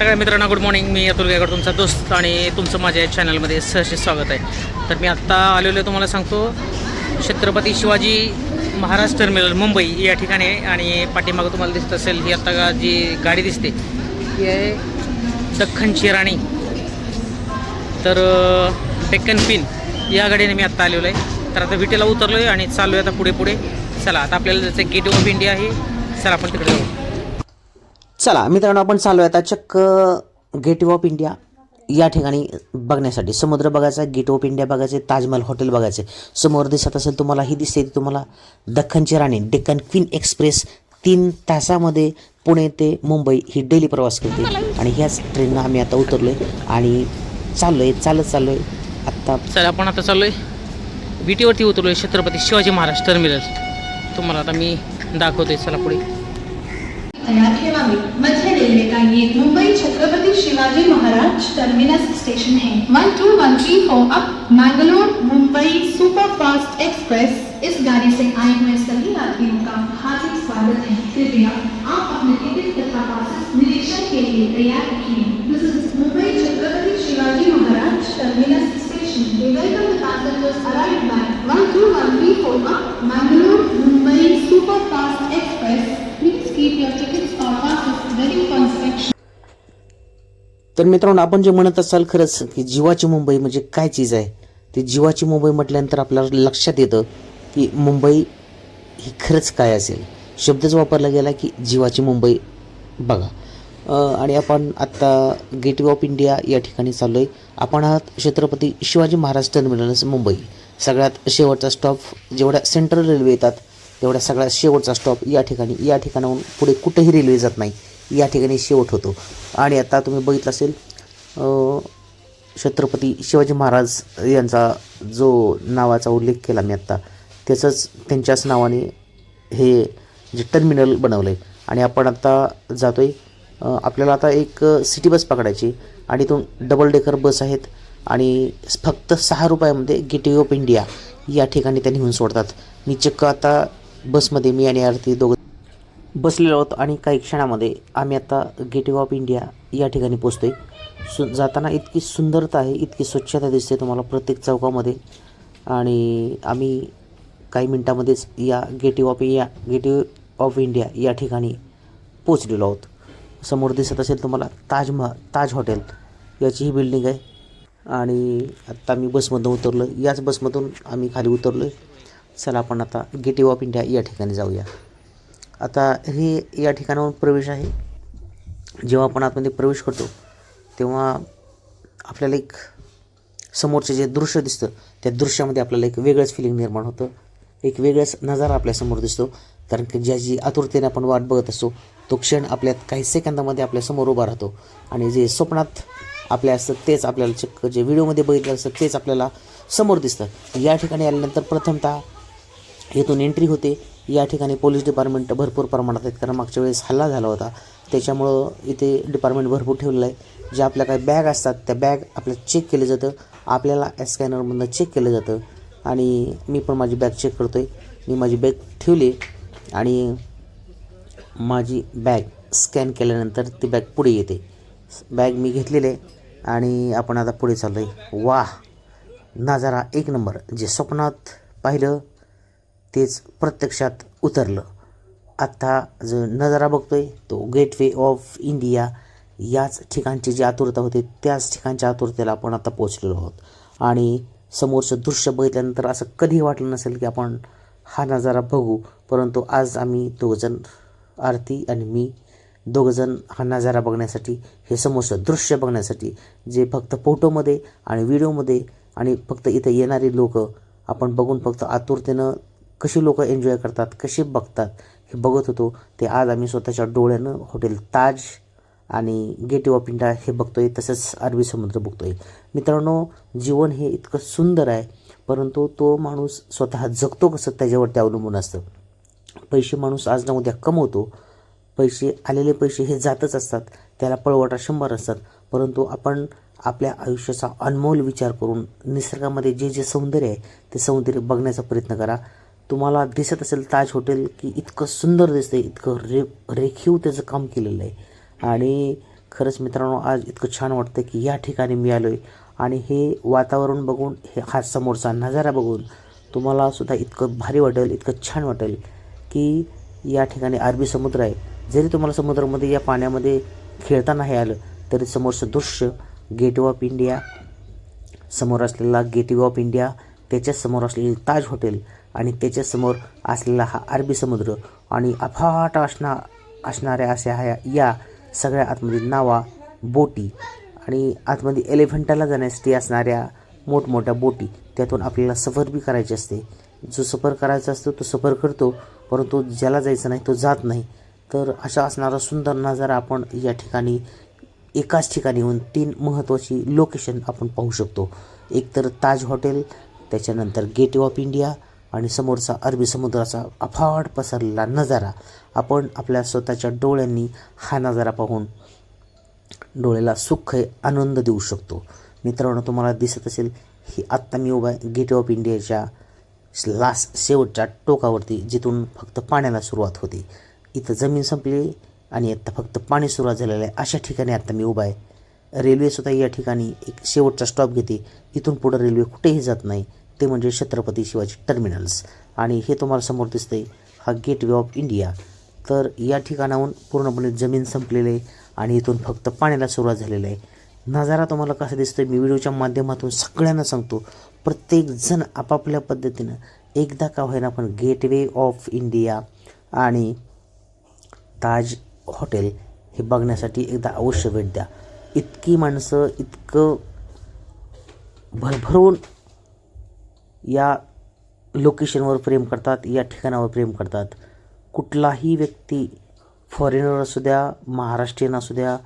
सगळ्या मित्रांना good morning मी अतुल गायकवाड तुमचा दोस्त आणि तुमचं माझ्या चॅनलमध्ये सहर्ष स्वागत आहे. तर मी आत्ता आलेलो आहे तुम्हाला सांगतो छत्रपती शिवाजी महाराज टर्मिनल मुंबई या ठिकाणी आहे. आणि पाठीमागं तुम्हाला दिसत असेल ही आत्ता जी गाडी दिसते ही आहे दख्खनची राणी. तर डेक्कन पिन या गाडीने मी आत्ता आलेलो आहे. तर आता विटेला उतरलो आहे आणि चाललो आहे आता पुढे पुढे चला आता आपल्याला जसं गेट ऑफ इंडिया आहे. चला आपण तिकडे जाऊ. चला मित्रांनो आपण चालू आहे आता चक्क गेट ऑफ इंडिया या ठिकाणी बघण्यासाठी. समुद्र बघायचा गेट ऑफ इंडिया बघायचे ताजमहल हॉटेल बघायचे. समोर दिसत असेल तुम्हाला ही दिसते तुम्हाला दख्खनची राणी डेक्कन क्वीन एक्सप्रेस तीन तासामध्ये पुणे ते मुंबई ही डेली प्रवास करते. आणि ह्याच ट्रेननं आम्ही आता उतरलो आहे आणि चाललो आहे चालत चाललो आहे आत्ता चला आपण आता चाललो आहे विटीवरती उतरलो आहे छत्रपती शिवाजी महाराज टर्मिनल तुम्हाला आता मी दाखवतोय चला पुढे. मध्य रेल्वे का ये मुंबई छत्रपति शिवाजी महाराज टर्मिनस स्टेशन है। One two one three four up Mangalore Mumbai super fast express. इस गाड़ी से आए हुए सभी यात्रियों का हार्दिक स्वागत है। कृपया आप अपने टिकट तथा पासेस निरीक्षण के लिए तैयार रखिए। Mumbai Chhatrapati Shivaji Maharaj terminus station. By 12134 up Mangalore Mumbai Superfast Express. Please keep your tickets तर मित्रांनो आपण जे म्हणत असाल खरंच की जीवाची मुंबई म्हणजे काय चीज आहे? ती जीवाची मुंबई म्हटल्यानंतर आपल्याला लक्षात येतं की मुंबई ही खरंच काय असेल? शब्दच वापरला गेला की जीवाची मुंबई. बघा आणि आपण आत्ता गेटवे ऑफ इंडिया या ठिकाणी चाललो आहे आपण आहात छत्रपती शिवाजी महाराज टर्मिनस मुंबई. सगळ्यात शेवटचा स्टॉप जेवढ्या सेंट्रल रेल्वे येतात एवढा सगळ्या शेवटचा स्टॉप या ठिकाणी. या ठिकाणाहून पुढे कुठेही रेल्वे जात नाही. या ठिकाणी शेवट होतो. आणि आता तुम्ही बघितलं असेल छत्रपती शिवाजी महाराज यांचा जो नावाचा उल्लेख केला मी आत्ता त्याचंच त्यांच्याच नावाने हे जे टर्मिनल बनवलं आहे आणि आपण आत्ता जातो आहे आपल्याला आता एक सिटी बस पकडायची आणि इथून डबल डेकर बस आहेत आणि फक्त सहा रुपयामध्ये गेटवे ऑफ इंडिया या ठिकाणी त्या नेऊन सोडतात. मी चक्क आता बसमध्ये मी आणि आरती दोघं बसलेलो आहोत आणि काही क्षणामध्ये आम्ही आता गेटवे ऑफ इंडिया या ठिकाणी पोचतो आहे सु जाताना इतकी सुंदरता आहे इतकी स्वच्छता दिसते तुम्हाला प्रत्येक चौकामध्ये. आणि आम्ही काही मिनटामध्येच या गेटवे ऑफ या गेटवे ऑफ इंडिया या ठिकाणी पोचलेलो आहोत. समोर दिसत असेल तुम्हाला ताजमहल ताज हॉटेल. याची ही बिल्डिंग आहे. आणि आत्ता मी बसमधून उतरलो याच बसमधून आम्ही खाली उतरलो आहे चला आपण आता गेटवे ऑफ इंडिया या ठिकाणी जाऊया. आता हे या ठिकाणाहून प्रवेश आहे. जेव्हा आपण आतमध्ये प्रवेश करतो तेव्हा आपल्याला एक समोरचे जे दृश्य दिसतं त्या दृश्यामध्ये आपल्याला एक वेगळंच फिलिंग निर्माण होतं. एक वेगळाच नजारा आपल्यासमोर दिसतो. कारण की ज्या जी आतुरतेने आपण वाट बघत असतो तो क्षण आपल्यात काही सेकंदामध्ये आपल्यासमोर उभा राहतो. आणि जे स्वप्नात आपल्या असतं तेच आपल्याला चक्क जे व्हिडिओमध्ये बघितलं असतं तेच आपल्याला समोर दिसतं. या ठिकाणी आल्यानंतर प्रथमतः येथून एंट्री होते. या ठिकाणी पोलीस डिपार्टमेंट भरपूर प्रमाणात आहेत. कारण मागच्या वेळेस हल्ला झाला होता. त्याच्यामुळं इथे डिपार्टमेंट भरपूर ठेवलेलं आहे. ज्या आपल्या काही बॅग असतात त्या बॅग आपल्या चेक केलं जातं. आपल्याला स्कॅनरमधनं चेक केलं जातं. आणि मी पण माझी बॅग चेक करतो आहे मी माझी बॅग ठेवली आणि माझी बॅग स्कॅन केल्यानंतर ती बॅग पुढे येते. बॅग मी घेतलेली आहे आणि आपण आता पुढे चाललो आहे वा नजारा एक नंबर. जे स्वप्नात पाहिलं तेच प्रत्यक्षात उतरलं. आत्ता जो नजारा बघतोय तो गेटवे ऑफ इंडिया याच ठिकाणची जी आतुरता होती त्याच ठिकाणच्या आतुरतेला आपण आता पोचलेलो आहोत. आणि समोरचं दृश्य बघितल्यानंतर असं कधीही वाटलं नसेल की आपण हा नजारा बघू परंतु आज आम्ही दोघंजण आरती आणि मी दोघंजण हा नजारा बघण्यासाठी हे समोरचं दृश्य बघण्यासाठी जे फक्त फोटोमध्ये आणि व्हिडिओमध्ये आणि फक्त इथं येणारी लोक आपण बघून फक्त आतुरतेनं कशी लोक एन्जॉय करतात कसे बघतात हे बघत होतो. ते आज आम्ही स्वतःच्या डोळ्यानं हॉटेल ताज आणि गेटवे ऑफ इंडिया हे बघतोय तसंच अरबी समुद्र बघतोय. मित्रांनो जीवन हे इतकं सुंदर आहे परंतु तो माणूस स्वतः जगतो कसं त्याच्यावरती अवलंबून असतं. पैसे माणूस आज ना उद्या कमवतो पैसे आलेले पैसे हे जातच असतात त्याला पळवाटा शंभर असतात परंतु आपण आपल्या आयुष्याचा अनमोल विचार करून निसर्गामध्ये जे जे सौंदर्य आहे ते सौंदर्य बघण्याचा प्रयत्न करा. तुम्हाला दिसत असेल ताज हॉटेल की इतकं सुंदर दिसतं आहे इतकं रे रेखीव त्याचं काम केलेलं आहे. आणि खरंच मित्रांनो आज इतकं छान वाटतं की या ठिकाणी मी आलो आहे आणि हे वातावरण बघून हे हा समोरचा नजारा बघून तुम्हाला सुद्धा इतकं भारी वाटेल इतकं छान वाटेल की या ठिकाणी अरबी समुद्र आहे. जरी तुम्हाला समुद्रामध्ये या पाण्यामध्ये खेळता नाही आलं तरी समोरचं दृश्य गेटवे ऑफ इंडिया समोर असलेला गेटवे ऑफ इंडिया त्याच्यासमोर असलेले ताज हॉटेल आणि त्याच्यासमोर असलेला हा अरबी समुद्र आणि अफाट असणा असणाऱ्या अशा ह्या या सगळ्या आतमध्ये नावा बोटी आणि आतमध्ये एलिफंटाला जाण्यासाठी असणाऱ्या मोठमोठ्या बोटी त्यातून आपल्याला सफर बी करायची असते. जो सफर करायचा असतो तो सफर करतो परंतु ज्याला जायचं नाही तो जात नाही. तर अशा असणारा सुंदर नजारा आपण या ठिकाणी एकाच ठिकाणी येऊन तीन महत्त्वाची लोकेशन आपण पाहू शकतो. एक तर ताज हॉटेल त्याच्यानंतर गेटवे ऑफ इंडिया आणि समोरचा अरबी समुद्राचा अफाट पसरलेला नजारा. आपण आपल्या स्वतःच्या डोळ्यांनी हा नजारा पाहून डोळ्याला सुख आनंद देऊ शकतो. मित्रांनो तुम्हाला दिसत असेल ही आत्ता मी उभा आहे ऑफ इंडियाच्या लास्ट शेवटच्या टोकावरती जिथून फक्त पाण्याला सुरुवात होते. इथं जमीन संपली आणि आत्ता फक्त पाणी सुरुवात झालेलं आहे. अशा ठिकाणी आत्ता मी उभा आहे. रेल्वेसुद्धा या ठिकाणी एक शेवटचा स्टॉप घेते. इथून पुढं रेल्वे कुठेही जात नाही. ते म्हणजे छत्रपती शिवाजी टर्मिनल्स. आणि हे तुम्हाला समोर दिसते हा गेटवे ऑफ इंडिया. तर या ठिकाणाहून पूर्णपणे जमीन संपलेली आहे आणि इथून फक्त पाण्याला सुरुवात झालेली आहे. नजारा तुम्हाला कसं दिसतोय मी व्हिडिओच्या माध्यमातून सगळ्यांना सांगतो. प्रत्येकजण आपापल्या पद्धतीनं एकदा का होईना पण गेटवे ऑफ इंडिया आणि ताज हॉटेल हे बघण्यासाठी एकदा अवश्य भेट द्या. इतकी माणसं इतकं भरभरून या लोकेशनवर प्रेम करतात या ठिकाणावर प्रेम करतात. कुठलाही व्यक्ती फॉरेनर असू द्या महाराष्ट्रीयन असू द्या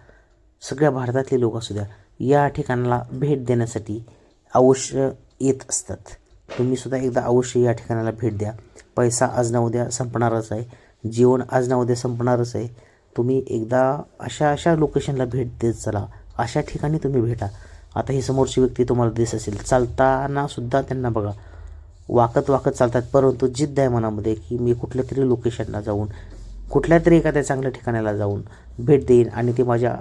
सगळ्या भारतातले लोक असू द्या या ठिकाणाला भेट देण्यासाठी अवश्य येत असतात. तुम्हीसुद्धा एकदा अवश्य या ठिकाणाला भेट द्या. पैसा आज ना उद्या संपणारच आहे. जीवन आज ना उद्या संपणारच आहे. तुम्ही एकदा अशा अशा लोकेशनला भेट देत चला. अशा ठिकाणी तुम्ही भेटा. आता ही समोरची व्यक्ती तुम्हाला दिसत असेल चालताना सुद्धा त्यांना बघा. वाकत वाकत चालतात परंतु जिद्द आहे मनामध्ये की मी कुठल्या तरी लोकेशनला जाऊन कुठल्या तरी एखाद्या चांगल्या ठिकाणाला जाऊन भेट देईन आणि ते माझ्या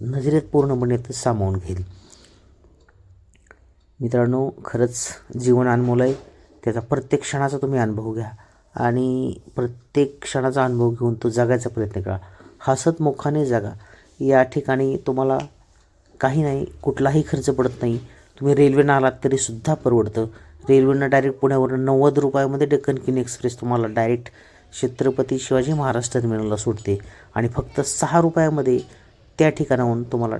नजरेत पूर्णपणे ते सामावून घेईल. मित्रांनो खरंच जीवन अनमोल आहे. त्याचा प्रत्येक क्षणाचा तुम्ही अनुभव घ्या आणि प्रत्येक क्षणाचा अनुभव घेऊन तो जगायचा प्रयत्न करा. हसत मुखाने जगा. या ठिकाणी तुम्हाला काही नाही कुठलाही खर्च पडत नाही. तुम्ही रेल्वेनं आलात तरीसुद्धा परवडतं. रेल्वेनं डायरेक्ट पुण्यावरून नव्वद रुपयामध्ये डेक्कन किंग एक्सप्रेस तुम्हाला डायरेक्ट छत्रपती शिवाजी महाराज टर्मिनलला सुटते आणि फक्त सहा रुपयामध्ये त्या ठिकाणाहून तुम्हाला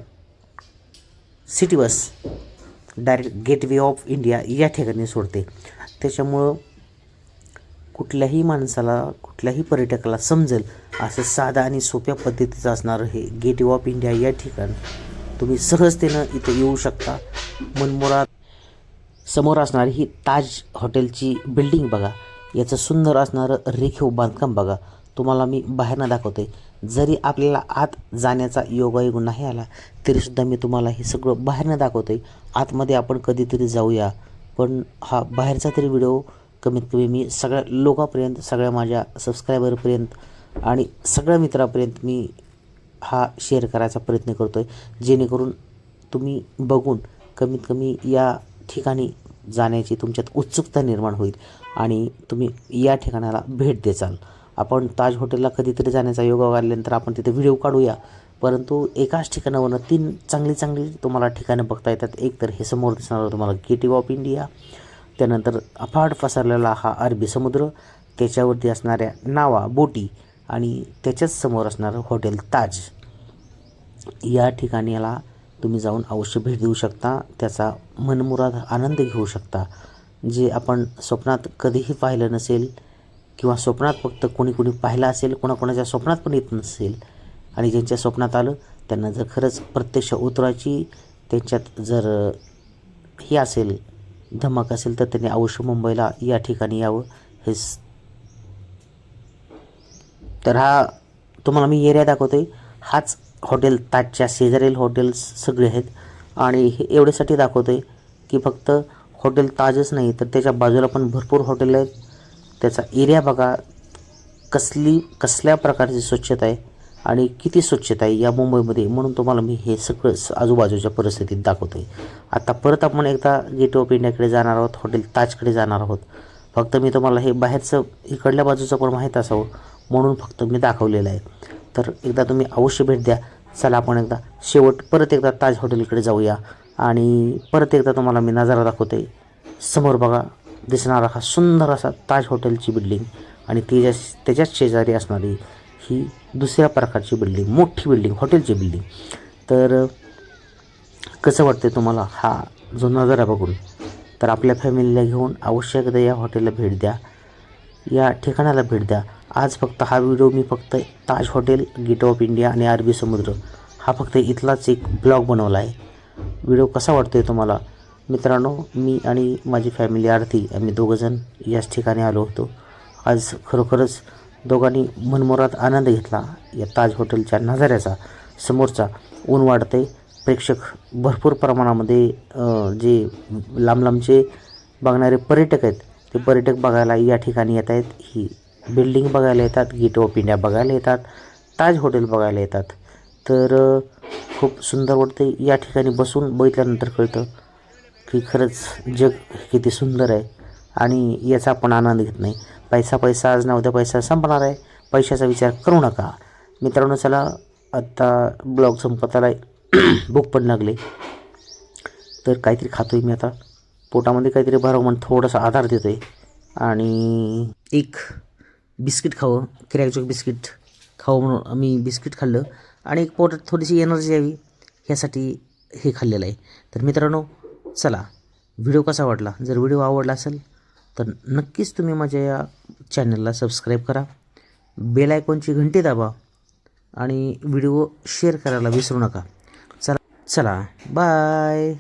city bus direct Gateway of India या ठिकाणी सोडते. त्याच्यामुळं कुठल्याही माणसाला कुठल्याही पर्यटकाला समजेल असं साधा आणि सोप्या पद्धतीचं असणारं हे गेटवे ऑफ इंडिया या ठिकाण तुम्ही सहजतेनं इथं येऊ शकता. मनमुरात समोर असणारी ही ताज हॉटेलची बिल्डिंग बघा. याचं सुंदर असणारं रेखीव बांधकाम बघा. तुम्हाला मी बाहेरनं दाखवते जरी आपल्याला आत जाण्याचा योगायोग नाही आला तरीसुद्धा मी तुम्हाला हे सगळं बाहेरनं दाखवते आतमध्ये आपण कधीतरी जाऊया. पण हा बाहेरचा तरी व्हिडिओ कमीत कमी मी सगळ्या लोकांपर्यंत सगळ्या माझ्या सबस्क्रायबरपर्यंत आणि सगळ्या मित्रापर्यंत मी हा शेअर करायचा प्रयत्न करतो आहे जेणेकरून तुम्ही बघून कमीत कमी या ठिकाणी जाण्याची तुमच्यात उत्सुकता निर्माण होईल आणि तुम्ही या ठिकाणाला भेट देचाल. आपण ताज हॉटेलला कधीतरी जाण्याचा योग आल्यानंतर आपण तिथे व्हिडिओ काढूया. परंतु एकाच ठिकाणावरनं तीन चांगली चांगली तुम्हाला ठिकाणं बघता येतात. एक तर हे समोर दिसणार तुम्हाला गेटवे ऑफ इंडिया त्यानंतर अफाट पसरलेला हा अरबी समुद्र. त्याच्यावरती असणाऱ्या नावा बोटी. आणि त्याच्याच समोर असणारं हॉटेल ताज. या ठिकाणीला तुम्ही जाऊन अवश्य भेट देऊ शकता. त्याचा मनमुराद आनंद घेऊ शकता. जे आपण स्वप्नात कधीही पाहिलं नसेल किंवा स्वप्नात फक्त कोणी कोणी पाहिलं असेल कोणाकोणाच्या स्वप्नात पण येत नसेल आणि ज्यांच्या स्वप्नात आलं त्यांना जर खरंच प्रत्यक्ष उतरायची त्यांच्यात जर हे असेल धमक असेल तर त्यांनी अवश्य मुंबईला या ठिकाणी यावं हे तर हा तुम्हाला मी एरिया दाखवतो आहे हाच हॉटेल ताजच्या शेजारील हॉटेल्स सगळे आहेत. आणि हे एवढ्यासाठी दाखवतो आहे की फक्त हॉटेल ताजच नाही तर त्याच्या बाजूला पण भरपूर हॉटेल आहेत. त्याचा एरिया बघा कसली कसल्या प्रकारची स्वच्छता आहे आणि किती स्वच्छता आहे या मुंबईमध्ये म्हणून तुम्हाला मी हे सगळं आजूबाजूच्या परिस्थितीत दाखवतो आहे आता परत आपण एकदा गेट ऑफ इंडियाकडे जाणार आहोत हॉटेल ताजकडे जाणार आहोत. फक्त मी तुम्हाला हे बाहेरचं इकडल्या बाजूचं पण माहीत असावं. म्हणून फक्त मी दाखवलेलं आहे. तर एकदा तुम्ही अवश्य भेट द्या. चला आपण एकदा शेवट परत एकदा ताज हॉटेलकडे जाऊया. आणि परत एकदा तुम्हाला मी नजारा दाखवते समोर बघा दिसणारा हा सुंदर असा ताज हॉटेलची बिल्डिंग. आणि त्याच्या त्याच्याच शेजारी असणारी ही दुसऱ्या प्रकारची बिल्डिंग मोठी बिल्डिंग हॉटेलची बिल्डिंग. तर कसं वाटतं तुम्हाला हा जो नजारा बघून? तर आपल्या फॅमिलीला घेऊन अवश्य एकदा या हॉटेलला भेट द्या. या ठिकाणाला भेट द्या. आज फक्त हा व्हिडिओ मी फक्त Taj hotel gate of India आणि अरबी समुद्र हा फक्त इथलाच एक ब्लॉग बनवला आहे. व्हिडिओ कसा वाटतो आहे तुम्हाला? मित्रांनो मी आणि माझी फॅमिली आरती आम्ही दोघंजण याच ठिकाणी आलो होतो. आज खरोखरच दोघांनी मनमोरात आनंद घेतला. या ताज हॉटेलच्या नजाऱ्याचा समोरचा ऊन वाढते प्रेक्षक भरपूर प्रमाणामध्ये जे लांब लांबचे बघणारे पर्यटक आहेत ते पर्यटक बघायला या ठिकाणी येत आहेत. ही बिल्डिंग बघायला येतात गेट ऑफ इंडिया बघायला येतात ताज हॉटेल बघायला येतात. तर खूप सुंदर वाटते या ठिकाणी बसून बघितल्यानंतर कळतं की खरंच जग किती सुंदर आहे आणि याचा आपण आनंद घेत नाही. पैसा पैसा आज ना उद्या पैसा संपणार आहे. पैशाचा विचार करू नका. मित्रांनो चला आत्ता ब्लॉग संपत आला भूक पण लागले. तर काहीतरी खातो आहे मी आता. पोटामध्ये काहीतरी भरावं म्हणून थोडासा आधार देतो आहे आणि एक बिस्किट खावं क्रॅकचॉक बिस्किट खावं म्हणून आम्ही बिस्किट खाल्लं. आणि एक पोटात थोडीशी एनर्जी यावी ह्यासाठी हे खाल्लेलं आहे. तर मित्रांनो चला व्हिडिओ कसा वाटला? जर व्हिडिओ आवडला असेल तर नक्कीच तुम्ही माझ्या या चॅनलला सबस्क्राईब करा. बेल आयकॉनची घंटी दाबा आणि व्हिडिओ शेअर करायला विसरू नका. चला चला बाय.